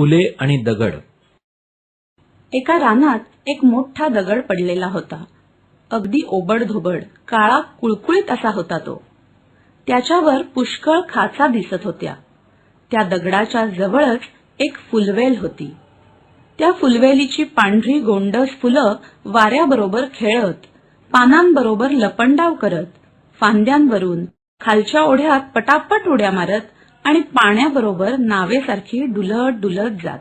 फुले आणि दगड. एका रानात एक मोठा दगड पडलेला होता. अगदी ओबडधोबड काळा कुळकुळीत असा होता तो. त्याच्यावर पुष्कळ खाचा दिसत होत्या. त्या दगडाच्या जवळच एक फुलवेल होती. त्या फुलवेलीची पांढरी गोंडस फुलं वाऱ्याबरोबर खेळत पानांबरोबर लपंडाव करत फांद्यांवरून खालच्या ओढ्यात पटापट उड्या मारत आणि पाण्याबरोबर नावेसारखी डुलत डुलत जात.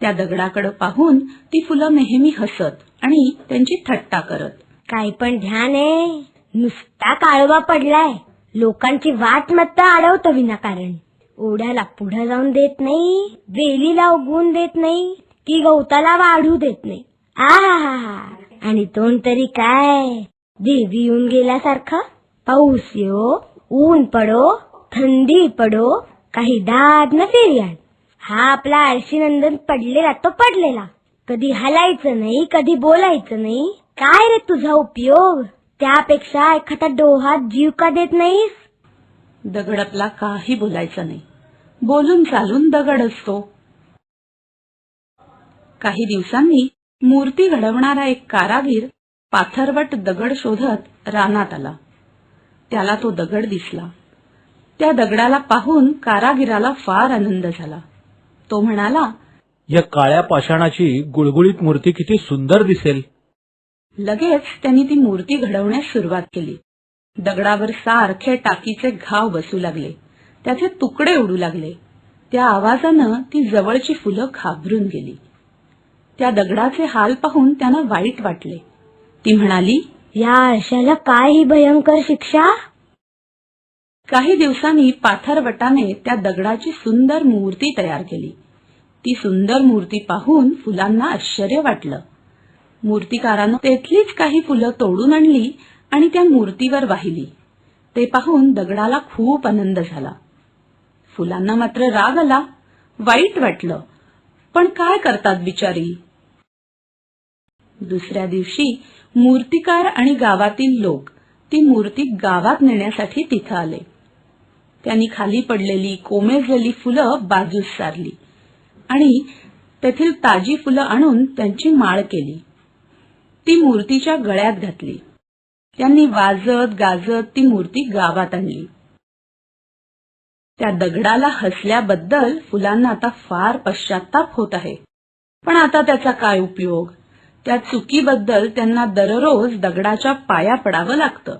त्या दगडाकडे पाहून ती फुलं नेहमी हसत आणि त्यांची थट्टा करत. काय पण ध्यान आहे. नुसता काळवा पडलाय. लोकांची वाट मत्त अडवतो विनाकारण. ओढ्याला पुढे जाऊन देत नाही. वेलीला उगवून देत नाही. की गवताला वाढू देत नाही. आ आणि तोंड तरी काय? देवी येऊन गेल्यासारखा? पाऊस येऊ ऊन पडो थंडी पडो काही दाद न फिर्याल हा आपला आळशी नंदन पडलेला तो पडलेला. कधी हलायचं नाही कधी बोलायचं नाही. काय रे तुझा उपयोग? त्यापेक्षा एखादा डोहात जीव का देत नाहीस? दगड आपला काही बोलायचं नाही. बोलून चालून दगड असतो. काही दिवसांनी मूर्ती घडवणारा एक कारागीर पाथरवट दगड शोधत रानात आला. त्याला तो दगड दिसला. त्या दगडाला पाहून कारागिराला फार आनंद झाला. तो म्हणाला या काळ्या पाषाणाची गुळगुळीत मूर्ती किती सुंदर दिसेल. लगेच त्यांनी ती मूर्ती घडवण्यास सुरुवात केली. दगडावर सारखे टाकीचे घाव बसू लागले. त्याचे तुकडे उडू लागले. त्या आवाजानं ती जवळची फुलं घाबरून गेली. त्या दगडाचे हाल पाहून त्यांना वाईट वाटले. ती म्हणाली या आळशाला काय ही भयंकर शिक्षा? काही दिवसांनी पाथरवटाने त्या दगडाची सुंदर मूर्ती तयार केली. ती सुंदर मूर्ती पाहून फुलांना आश्चर्य वाटलं. मूर्तिकारानं तेथलीच काही फुलं तोडून आणली आणि त्या मूर्तीवर वाहिली. ते पाहून दगडाला खूप आनंद झाला. फुलांना मात्र राग आला वाईट वाटलं. पण काय करतात बिचारी? दुसऱ्या दिवशी मूर्तिकार आणि गावातील लोक ती मूर्ती गावात नेण्यासाठी तिथं आले. त्यांनी खाली पडलेली कोमेजलेली फुलं बाजूस सारली आणि तेथील ताजी फुलं आणून त्यांची माळ केली. ती मूर्तीच्या गळ्यात घातली. त्यांनी वाजत गाजत ती मूर्ती गावात आणली. त्या दगडाला हसल्याबद्दल फुलांना आता फार पश्चाताप होत आहे. पण आता त्याचा काय उपयोग? त्या चुकीबद्दल त्यांना दररोज दगडाच्या पाया पडावं लागतं.